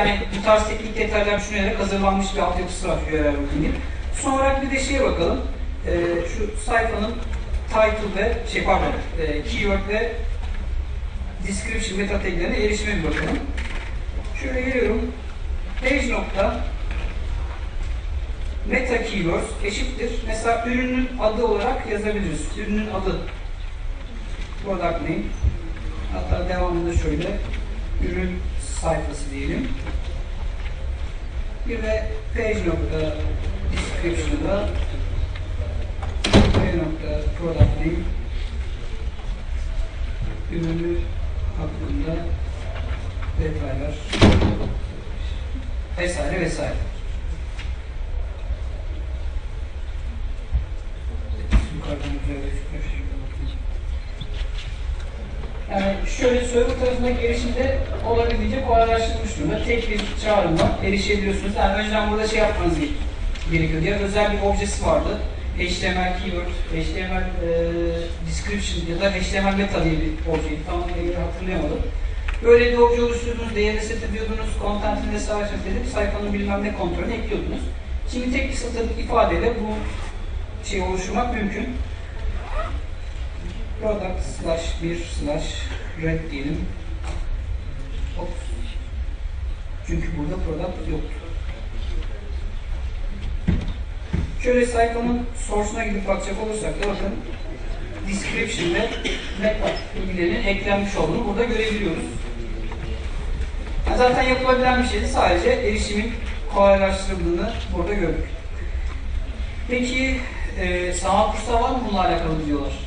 Yani bu tarz teknik detaylar düşünerek hazırlanmış bir altyapısı var URL routing'in. Son olarak bir de şeye bakalım. Ee, şu sayfanın title ve şey pardon, e, keyword ve description meta taglerine erişime bir bakalım. Şöyle geliyorum. Page nokta meta keywords eşittir. Mesela ürünün adı olarak yazabiliriz. Ürünün adı. Product name. Hatta devamında şöyle ürün sayfası diyelim. Bir de page nokta description'da p nokta product name ürünü hakkında detaylar vesaire vesaire. Yukarıdan güzel gözüküyor. Yani şöyle server tarafındaki erişimde olabildiğince kolaylaştırılmış durumda. Tek bir çağrımla erişebiliyorsunuz. Yani önceden burada şey yapmanız gerekiyor diye özel bir objesi vardı. HTML keyword, HTML e, description ya da HTML meta diye bir obje. Tam hatırlayamadım. Böyle bir obje oluşturdunuz, değerini set ediyordunuz, content'ini vesaire set edip sayfanın bilmem ne kontrolünü ekliyordunuz. Şimdi tek bir satırlık ifadeyle bu şeyi oluşturmak mümkün. Product slash bir slash red diyelim. Hop. Çünkü burada product yoktu. Şöyle sayfanın source'una gidip bakacak olursak da bakın description ve meta bilgilerinin eklenmiş olduğunu burada görebiliyoruz. Yani zaten yapılabilen bir şeydi. Sadece erişimin kolaylaştırıldığını burada gördük. Peki e, sanat kursları var mı bununla alakalı videolar?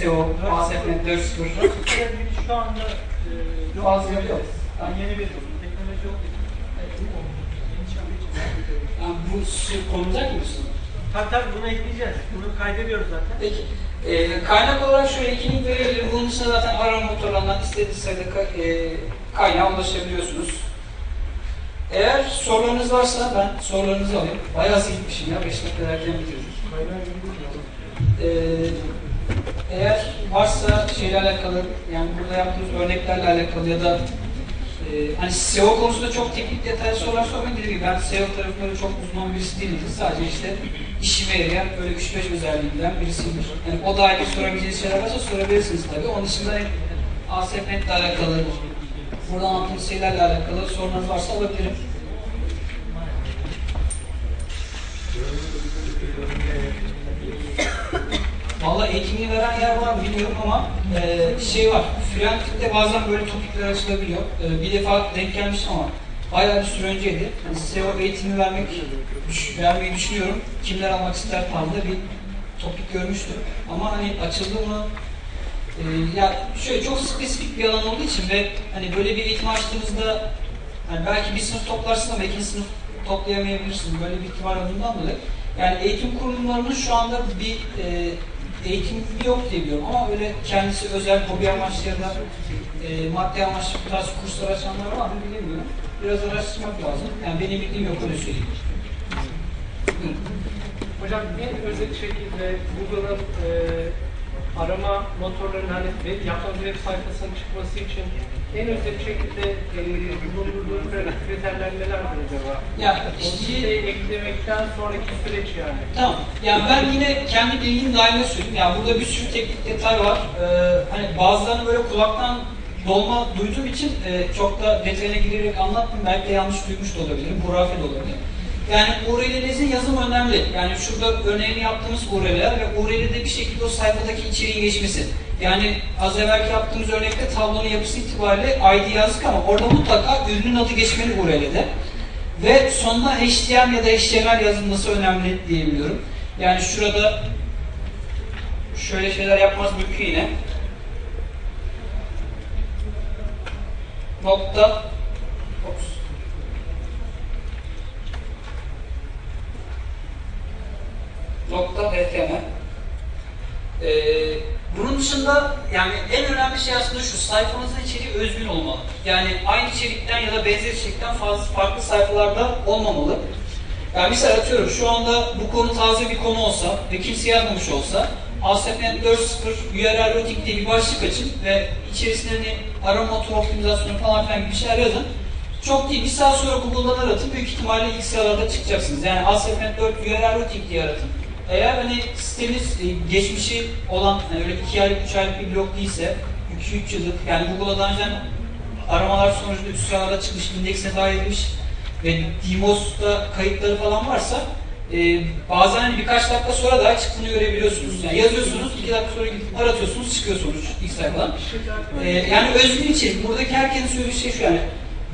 SEO, ASP.NET 4.0 Şu anda e, Fazla yok. Yani yeni bir teknoloji yok. Yani bu şey konulacak mısın? Tabii tabii bunu ekleyeceğiz. Bunu kaydediyoruz zaten. Peki. Ee, kaynak olarak şöyle iki link verebilirim. Bunun dışında zaten arama motorlarından istediğiniz sayıda ka- e, kaynağa ulaşabiliyorsunuz. Eğer sorularınız varsa ben sorularınızı alayım. Bayağı hızlı gitmişim ya. 5 dakika erken bitirdim. Ee, eğer varsa şeyle alakalı, yani burada yaptığımız örneklerle alakalı ya da e, hani SEO konusunda çok teknik detaylı sorular sormayın. Dediğim gibi ben SEO tarafında çok uzman birisi değilim. Sadece işte işime yarayan böyle 3-5 özelliğinden birisiyimdir. Yani o dahil sorabileceğiniz şeyler varsa sorabilirsiniz tabii. Onun dışında hani ASP.NET ile alakalı, burada anlattığımız şeylerle alakalı sorunuz varsa alabilirim. Valla eğitimini veren yer var mı bilmiyorum ama e, şey var, Freeletics'te bazen böyle topikler açılabiliyor. E, bir defa denk gelmiştim ama bayağı bir süre önceydi. Yani SEO eğitimi vermek, vermeyi düşünüyorum. Kimler almak ister tarzında bir topik görmüştüm. Ama hani açıldı mı e, ya şöyle çok spesifik bir alan olduğu için ve hani böyle bir eğitim açtığınızda hani belki bir sınıf toplarsın ama ikinci sınıf toplayamayabilirsin. Böyle bir ihtimal olduğundan dolayı. Yani eğitim kurumlarının şu anda bir e, eğitim yok diye biliyorum ama öyle kendisi özel hobi amaçlı ya da e, maddi amaçlı bu tarz kurslar açanlar var mı bilemiyorum. Biraz araştırmak lazım. Yani benim bildiğim yok öyle söyleyeyim. Hocam en özet şekilde Google'ın e, arama motorlarının hani web, yaptığınız web sayfasının çıkması için en özet şekilde e, bulundurduğu kriterler nelerdir acaba? Ya işte siteyi eklemekten sonraki süreç yani. Tamam. Yani ben yine kendi bilgim dahilinde söyleyeyim. Yani burada bir sürü teknik detay var. Ee, hani bazılarını böyle kulaktan dolma duyduğum için e, çok da detayına girerek anlatmayayım. Belki de yanlış duymuş da olabilirim. Hurafe de olabilir. Yani URL'inizin yazımı önemli. Yani şurada örneğini yaptığımız URL'ler ve URL'de bir şekilde o sayfadaki içeriğin geçmesi. Yani az evvelki yaptığımız örnekte tablonun yapısı itibariyle ID yazdık ama orada mutlaka ürünün adı geçmeli URL'de. Ve sonuna HTML ya da HTML yazılması önemli diyebiliyorum. Yani şurada şöyle şeyler yapmaz mümkün yine. Nokta Ops. Nokta html ee, bunun dışında yani en önemli şey aslında şu sayfanızın içeriği özgün olmalı. Yani aynı içerikten ya da benzer içerikten fazla farklı sayfalarda olmamalı. Yani misal atıyorum şu anda bu konu taze bir konu olsa ve kimse yazmamış olsa ASP.NET 4.0 URL routing diye bir başlık açın ve içerisinde hani arama motoru optimizasyonu falan filan gibi şeyler yazın. Çok değil, bir saat sonra Google'dan aratın, büyük ihtimalle ilk sıralarda çıkacaksınız. Yani ASP.NET 4 URL routing diye aratın. Eğer hani siteniz e, geçmişi olan, yani öyle 2 aylık, 3 aylık bir blog değilse, 2-3 yıllık, yani Google'a daha aramalar sonucunda üst çıkmış, indekse dahil edilmiş ve DMOS'ta kayıtları falan varsa e, bazen hani birkaç dakika sonra daha çıktığını görebiliyorsunuz. Yani yazıyorsunuz, 2 dakika sonra gidip aratıyorsunuz, çıkıyor sonuç ilk sayfadan. Ee, yani özgün içerik. Buradaki herkesin söylediği şey şu yani.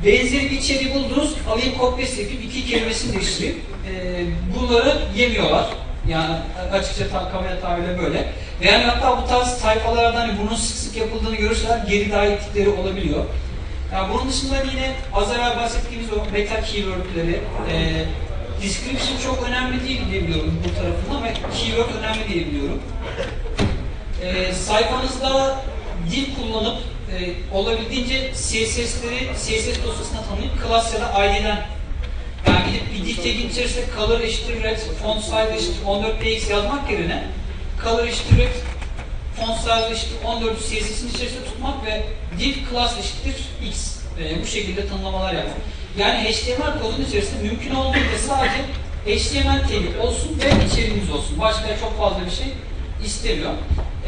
Benzeri bir içeriği buldunuz, alayım kopyası yapayım, iki kelimesini değiştireyim. Ee, bunları yemiyorlar. Yani açıkça ta, kamera tabiriyle böyle. Ve yani hatta bu tarz sayfalardan hani bunun sık sık yapıldığını görürseler geri dahil ettikleri olabiliyor. Yani bunun dışında yine az evvel bahsettiğimiz o meta keywordleri, e, description çok önemli değil diye biliyorum bu tarafında ama keyword önemli diye biliyorum. E, sayfanızda dil kullanıp e, olabildiğince CSS'leri CSS dosyasına tanıyıp class ya da ID'den gidip bir dil tagin içerisinde color eşittir red, font size eşittir 14px yazmak yerine color eşittir red, font size eşittir 14 CSS'in içerisinde tutmak ve dil class eşittir x. E, bu şekilde tanımlamalar yapmak. Yani HTML kodun içerisinde mümkün olduğunca sadece HTML tagi olsun ve içeriğimiz olsun. Başka çok fazla bir şey istemiyor.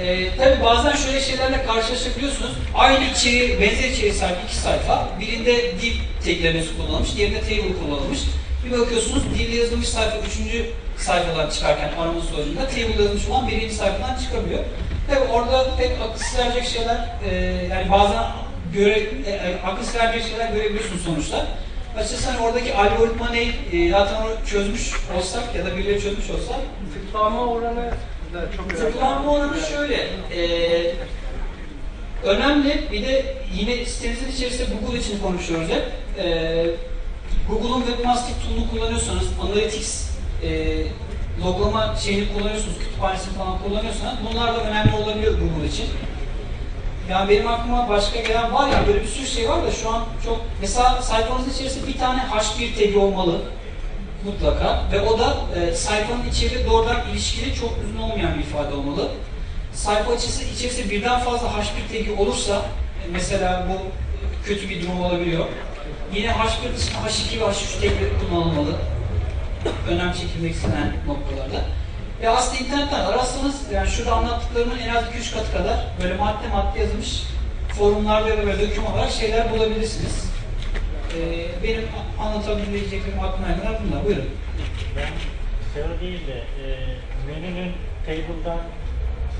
Ee, tabii bazen şöyle şeylerle karşılaşabiliyorsunuz. Aynı içeriği, benzer içeriğe sahip iki sayfa. Birinde div taglerini kullanılmış, diğerinde table kullanılmış. Bir bakıyorsunuz dilde yazılmış sayfa üçüncü sayfadan çıkarken arama sonucunda table yazılmış olan birinci sayfadan çıkabiliyor. Tabii orada pek akılsız verecek şeyler, e, yani bazen göre, e, akılsız verecek şeyler görebiliyorsunuz sonuçta. Açıkçası hani oradaki algoritma ne, e, zaten onu çözmüş olsak ya da birileri çözmüş olsa Tıklanma oranı da çok önemli. Tıklanma oranı şöyle, e, önemli. Bir de yine sitenizin içerisinde Google için konuşuyoruz hep. E, Google'un Webmaster Tool'unu kullanıyorsanız, Analytics e, loglama şeyini kullanıyorsunuz, kütüphanesini falan kullanıyorsanız bunlar da önemli olabiliyor Google için. Yani benim aklıma başka gelen var ya böyle bir sürü şey var da şu an çok mesela sayfanızın içerisinde bir tane H1 tagi olmalı mutlaka ve o da e, sayfanın içeriği doğrudan ilişkili çok uzun olmayan bir ifade olmalı. Sayfa içerisinde, içerisinde birden fazla H1 tagi olursa e, mesela bu kötü bir durum olabiliyor. Yine H1 dışında H2 ve H3 tagleri kullanılmalı. Önem çekilmek istenen noktalarda. Ve aslında internetten ararsanız yani şurada anlattıklarımın en az 2-3 katı kadar böyle madde madde yazılmış forumlarda da böyle doküman olarak şeyler bulabilirsiniz. Ee, benim anlatabileceklerim aklıma gelen bunlar. Buyurun. Ben SEO değil de e, menünün table'dan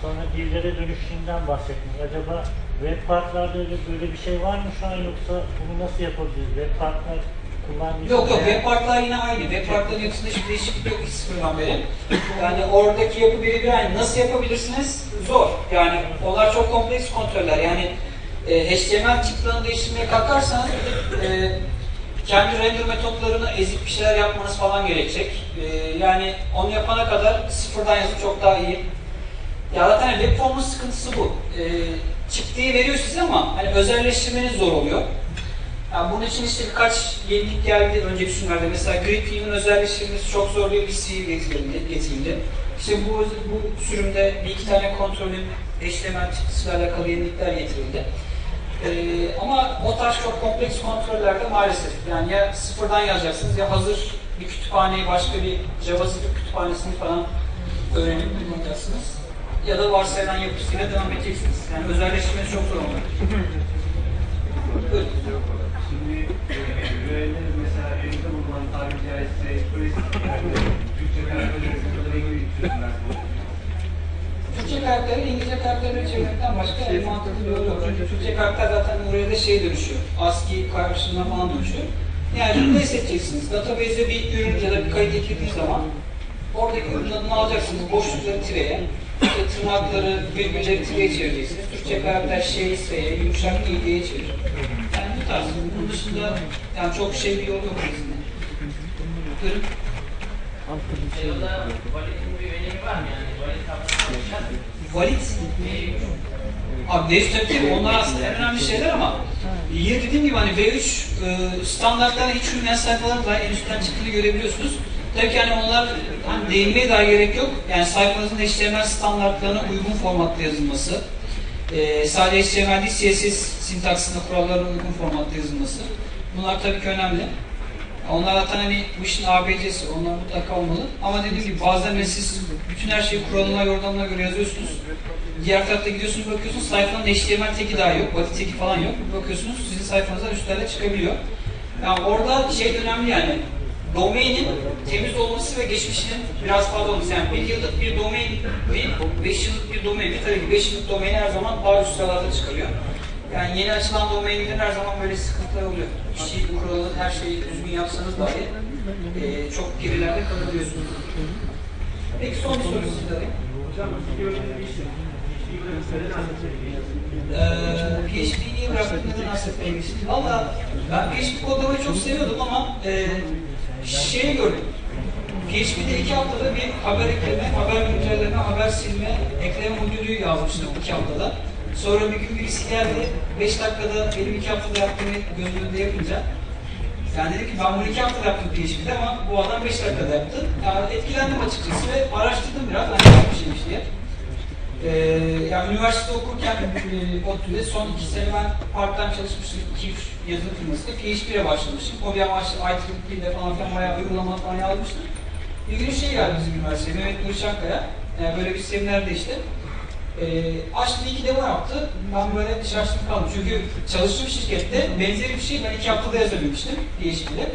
sonra dillere dönüşünden bahsettiniz. Acaba web partlarda öyle böyle bir şey var mı şu an yoksa bunu nasıl yapabiliriz? Web partner kullanmış Yok yok, web partlar yine aynı. Web partların yapısında hiçbir değişiklik yok sıfırdan beri. Yani oradaki yapı birebir aynı. Nasıl yapabilirsiniz? Zor. Yani onlar çok kompleks kontroller. Yani e, HTML tiplerini değiştirmeye kalkarsanız e, kendi render metotlarını ezip bir şeyler yapmanız falan gerekecek. E, yani onu yapana kadar sıfırdan yazıp çok daha iyi. Ya zaten web formun sıkıntısı bu. E, çıktıyı veriyor size ama hani özelleştirmeniz zor oluyor. Yani bunun için işte birkaç yenilik geldi önceki sürümlerde. Mesela Grid View'un özelleştirilmesi çok zor bir CV getirildi. getirildi. İşte bu, bu sürümde bir iki tane kontrolün HTML çıktısıyla alakalı yenilikler getirildi. Ee, ama o tarz çok kompleks kontrollerde maalesef yani ya sıfırdan yazacaksınız ya hazır bir kütüphaneyi başka bir JavaScript kütüphanesini falan öğrenip kullanacaksınız. Ya da varsayılan yapısıyla devam edeceksiniz. Yani özelleştirmesi çok zor olacak. Şimdi üyeleri mesela elimde bulunan tabiri caizse Türkçe karakterleri ilgili çözümler. Türkçe karakterleri İngilizce karakterleri çevirmekten başka en mantıklı bir yolu yok. Çünkü Türkçe karakter zaten oraya da şey dönüşüyor. ASCII karşılığına falan dönüşüyor. Yani replace edeceksiniz. Database'e bir ürün ya da bir kayıt eklediğiniz zaman oradaki ürün adını alacaksınız. Boşlukları tireye, tırnakları, virgülleri tireye çevireceksiniz. Türkçe karakter şey, s'ye, yumuşak i'ye çevir. Yani bu tarz. Bunun dışında yani çok şey bir yol yok aslında. Buyurun. Seo'da validetin bir önemi var mı yani? Valide kavramı Valit Abi V3 tabii onlar aslında en önemli şeyler ama yine dediğim gibi hani V3 e, standartlarına hiç uymayan sayfaların da en üstten çıktığını görebiliyorsunuz. Tabii ki hani onlar hani değinmeye daha gerek yok. Yani sayfanızın HTML standartlarına uygun formatta yazılması, e, sadece HTML değil CSS sintaksinde kurallarına uygun formatta yazılması. Bunlar tabii ki önemli. Onlar zaten hani bu işin ABC'si, onlar mutlaka olmalı. Ama dediğim gibi bazen siz bütün her şeyi kuralına, yordamına göre yazıyorsunuz. Diğer tarafta gidiyorsunuz bakıyorsunuz sayfanın HTML teki dahi yok, body teki falan yok. Bakıyorsunuz sizin sayfanızdan üstlerde çıkabiliyor. Yani orada şey önemli yani, domainin temiz olması ve geçmişinin biraz fazla olması. Yani bir yıllık bir domain değil, beş yıllık bir domain. Bir tabii ki beş yıllık domaini her zaman üst sıralarda çıkarıyor. Yani yeni açılan domainlerin her zaman böyle sıkıntılar oluyor. İşi, kuralı, her şeyi düzgün yapsanız dahi eee çok gerilerde kalabiliyorsunuz. Peki son bir soru alayım. Hocam bir Ee, PHP'yi bıraktığınızda nasıl PHP? Valla ben PHP kodlamayı çok seviyordum ama e, şeyi gördüm. PHP'de iki haftada bir haber ekleme, haber güncelleme, haber silme, ekleme modülü yazmıştım iki haftada. Sonra bir gün birisi geldi, beş dakikada benim iki haftada yaptığımı göz yapınca yani dedim ki ben bunu iki haftada yaptım PHP'de ama bu adam beş dakikada yaptı. Yani etkilendim açıkçası ve araştırdım biraz, hani bir şeymiş diye. Ee, yani üniversitede okurken e, ODTÜ'de son iki sene ben part-time çalışmıştım. iki üç yazılım firmasında. PHP ile başlamıştım. O bir amaçlı IEEE'de falan filan bayağı uygulama falan yazmıştım. Bir gün şey geldi bizim üniversiteye, Mehmet Nuri Çankaya. Yani böyle bir seminerde işte. E, açtı iki demo yaptı. Ben böyle şaştım kaldım. Çünkü çalıştığım şirkette benzeri bir şey ben iki haftada yazabilmiştim PHP'de.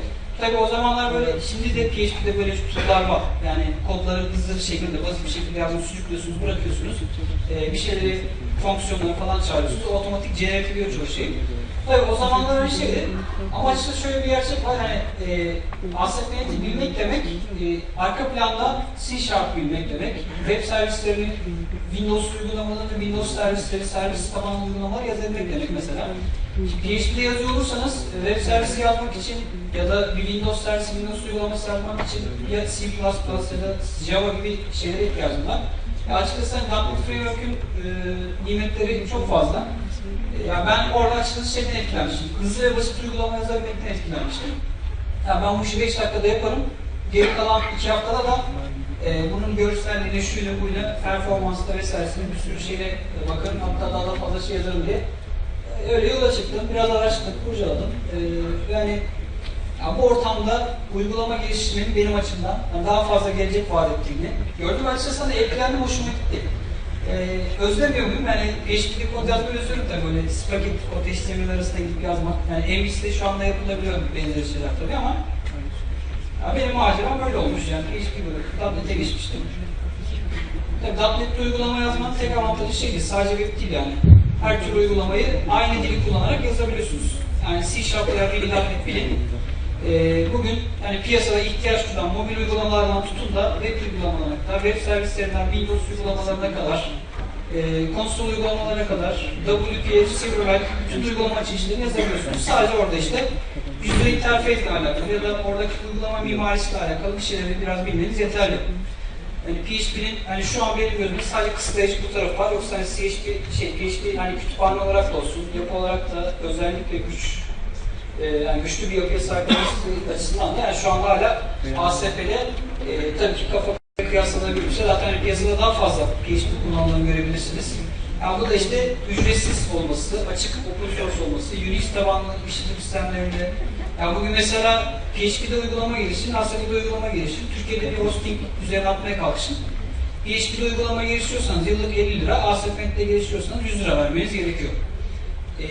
Tabii o zamanlar böyle, şimdi de PHP'de böyle tutuklar var. Yani kodları hızlı bir şekilde, basit bir şekilde yazıp sucukluyorsunuz, bırakıyorsunuz. Ee, bir şeyleri, fonksiyonları falan çağırıyorsunuz. Otomatik generate ediyor çoğu şey. Tabii o zamanlar öyle şeydi. Ama işte şöyle bir gerçek var. Hani e, ASP.NET'i bilmek demek, e, arka planda C Sharp bilmek demek. Web servislerini, Windows uygulamalarını, Windows servisleri, servis tabanlı uygulamalar yazabilmek demek mesela. PHP'de yazıyor olursanız web servisi yazmak için ya da bir Windows servisi, Windows uygulaması yazmak için ya C++ ya da Java gibi şeylere ihtiyacım var. Ya açıkçası hani .NET Framework'ün e, nimetleri çok fazla. E, ya ben orada açıkçası şeyden etkilenmiştim. Hızlı ve basit uygulama yazabilmekten etkilenmiştim. Ya ben bu işi 5 dakikada yaparım. Geri kalan 2 haftada da e, bunun görselliğine, şuyla buyla, performansla vesairesine bir sürü şeyle e, bakarım. Hatta daha da fazla şey yazarım diye. Öyle yola çıktım. Biraz araştırdım, kurcaladım. E, yani ya bu ortamda uygulama geliştirmenin benim açımdan yani daha fazla gelecek vaat ettiğini gördüm. Açıkçası hani etkilendim, hoşuma gitti. Ee, özlemiyor muyum? Yani PHP'de kod yazmayı özlüyorum tabii böyle spaget kod HTML arasında gidip yazmak. Yani MVC'de şu anda yapılabiliyor benzeri şeyler tabii ama ya benim maceram böyle olmuş yani PHP böyle .NET'e geçmiştim. Tabii .NET'te uygulama yazmanın tek avantajı şeydi, sadece web değil yani. Her türlü uygulamayı aynı dili kullanarak yazabiliyorsunuz. Yani C Sharp veya VB.NET bilin. Ee, bugün yani piyasada ihtiyaç duyulan mobil uygulamalardan tutun da web uygulamalarına kadar, web servislerinden Windows uygulamalarına kadar, e, konsol uygulamalarına kadar, WPF, Silverlight, bütün uygulama çeşitlerini yazabiliyorsunuz. Sadece orada işte user interface ile alakalı ya da oradaki uygulama mimarisiyle alakalı bir şeyleri biraz bilmeniz yeterli. Yani PHP'nin hani şu an benim gözümde sadece kısıtlayıcı bu tarafı var. Yoksa hani PHP, şey, PHP hani kütüphane olarak da olsun, yapı olarak da özellikle güç e, yani güçlü bir yapıya sahip olması açısından da yani şu anda hala ASP'de e, tabii ki kafa kıyaslanabilir bir şey. Zaten hani piyasada daha fazla PHP kullanıldığını görebilirsiniz. Yani bu da işte ücretsiz olması, açık open source olması, Unix tabanlı işletim sistemlerinde. Yani bugün mesela PHP'de uygulama geliştirin, ASP'de uygulama geliştirin, Türkiye'de bir hosting üzerine atmaya kalkışın. PHP'de uygulama geliştiriyorsanız yıllık 50 lira, ASP.NET'te geliştiriyorsanız 100 lira vermeniz gerekiyor. Ee,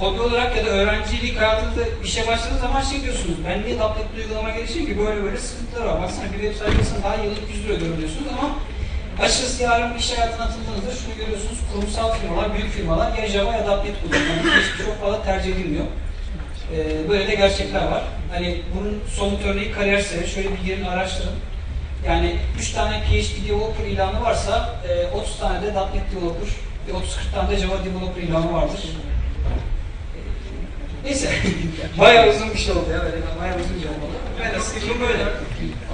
hobi olarak ya da öğrencilik hayatınızda işe başladığınız zaman şey diyorsunuz, ben niye tabletli uygulama geliştireyim ki böyle böyle sıkıntılar var. Baksana bir web sayfasına daha yıllık 100 lira ödüyorsunuz ama açıkçası yarın iş hayatına atıldığınızda şunu görüyorsunuz, kurumsal firmalar, büyük firmalar ya Java ya .NET kullanıyor. Yani çok fazla tercih edilmiyor. Ee, böyle de gerçekler var. Hani bunun somut örneği kariyer sitesi. Şöyle bir girin araştırın. Yani 3 tane PHP developer ilanı varsa e, 30 tane de .NET developer, ve 30-40 tane de Java developer ilanı vardır. Neyse, bayağı uzun bir şey oldu ya, böyle bayağı uzun bir şey oldu. Ben de sıkıntım böyle.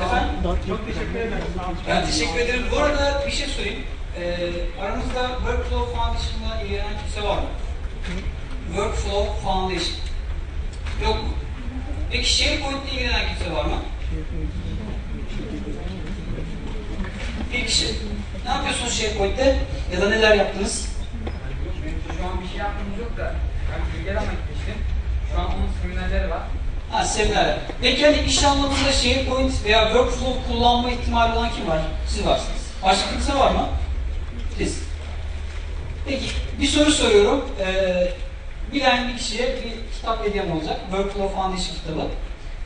Efendim? Çok teşekkür ederim. Ben teşekkür ederim. Bu arada bir şey sorayım. Ee, aranızda Workflow Foundation'la ilgilenen kimse var mı? Workflow Foundation. Yok mu? Peki SharePoint ile ilgilenen kimse var mı? Bir kişi. Ne yapıyorsunuz SharePoint'te? Ya da neler yaptınız? Şu an bir şey yaptığımız yok da ben bilgiler almak gitmiştim. Şu Şu an onun seminerleri var. Ha seminer. Peki hani iş anlamında SharePoint veya Workflow kullanma ihtimali olan kim var? Siz varsınız. Başka kimse var mı? Siz. Peki bir soru soruyorum. Ee, bilen bir kişiye bir kitap hediyem olacak. Workflow Foundation kitabı.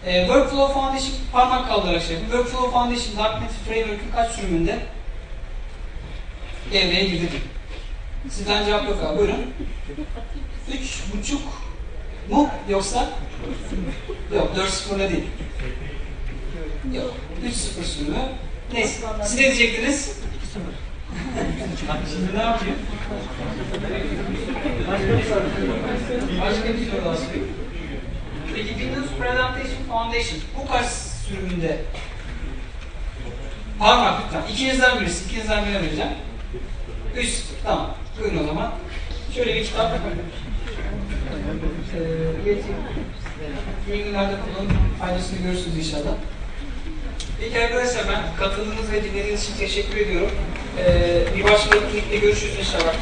Ee, Workflow Foundation parmak kaldırarak şey yapın. Workflow Foundation .NET Framework'ün kaç sürümünde devreye girdi? Sizden cevap yok abi. Buyurun. Üç buçuk mu yoksa? Yok 4-0'la değil. Yok 3-0 sürümü. Neyse siz ne diyecektiniz? Şimdi ne yapayım? Başka bir soru daha sorayım. Peki Windows Presentation Foundation bu kaç sürümünde? Parmak lütfen. İkinizden birisi, ikinizden birine vereceğim. 3 tamam. Buyurun o zaman. Şöyle bir kitap. Ee. İyi günlerde kullanın. Faydasını görürsünüz inşallah. Peki arkadaşlar ben katıldığınız ve dinlediğiniz için teşekkür ediyorum. Ee, bir başka etkinlikte görüşürüz inşallah.